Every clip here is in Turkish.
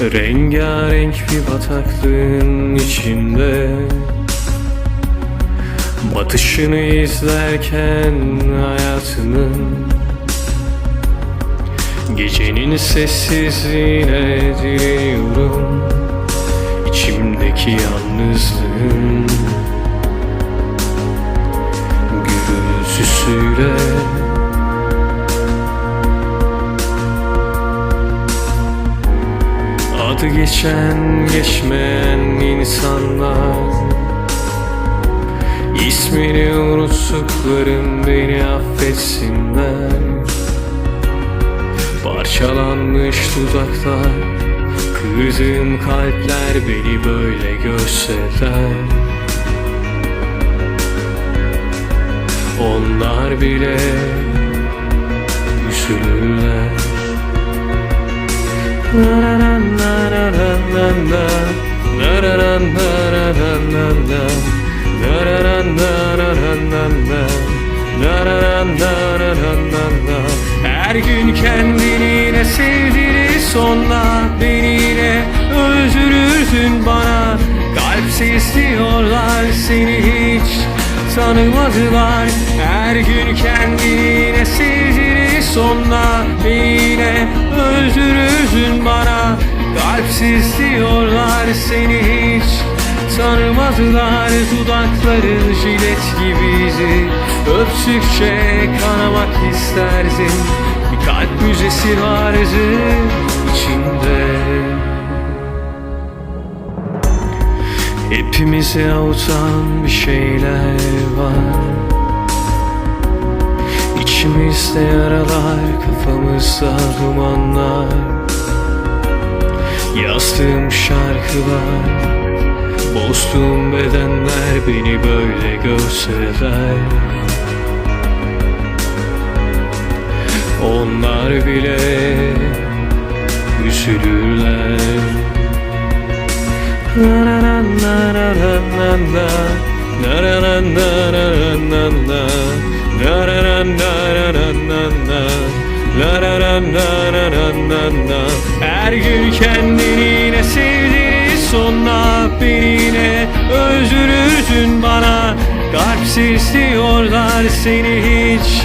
Rengarenk bir bataklığın içinde. Batışını izlerken hayatının Gecenin sessizliğine direniyorum İçimdeki yalnızlığın Gürültüsüyle geçen geçmeyen insanlar. İsmini unuttuklarım beni affetsinler. Parçalanmış dudaklar Kırdığım kalpler beni böyle görseler. Onlar bile üzülürler her gün kendini yine sevdirir sonra beni yine öldürürsün bana? Kalpsiz diyorlar seni hiç tanımadılar. Her gün kendini yine sevdirir sonra beni yine öldürürsün bana Kalpsiz diyorlar seni hiç. Tanımadılar Dudakların jilet gibiydi Öptükçe kanamak isterdin Bir kalp müzesi vardı içinde Hepimizi avutan bir şeyler var. İçimizde yaralar, kafamızda dumanlar Yazdığım şarkılar Bozduğum bedenler beni böyle görseler Onlar bile üzülürler Na na na na na na na Na na na na na na na Na na na na na na na La la la la la la la la Her gün kendini yine sevdirir sonra beni yine öldürürsün bana. Kalpsiz diyorlar seni hiç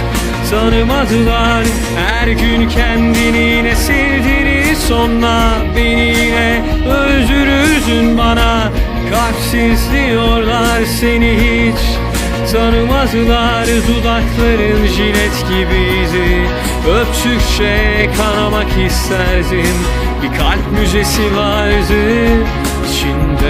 tanımadılar. Her gün kendini yine sevdirir sonra beni yine öldürürsün bana. Kalpsiz diyorlar seni hiç Tanımadılar dudakların jilet gibiydi Öptükçe kanamak isterdim. Bir kalp müzesi vardı. İçinde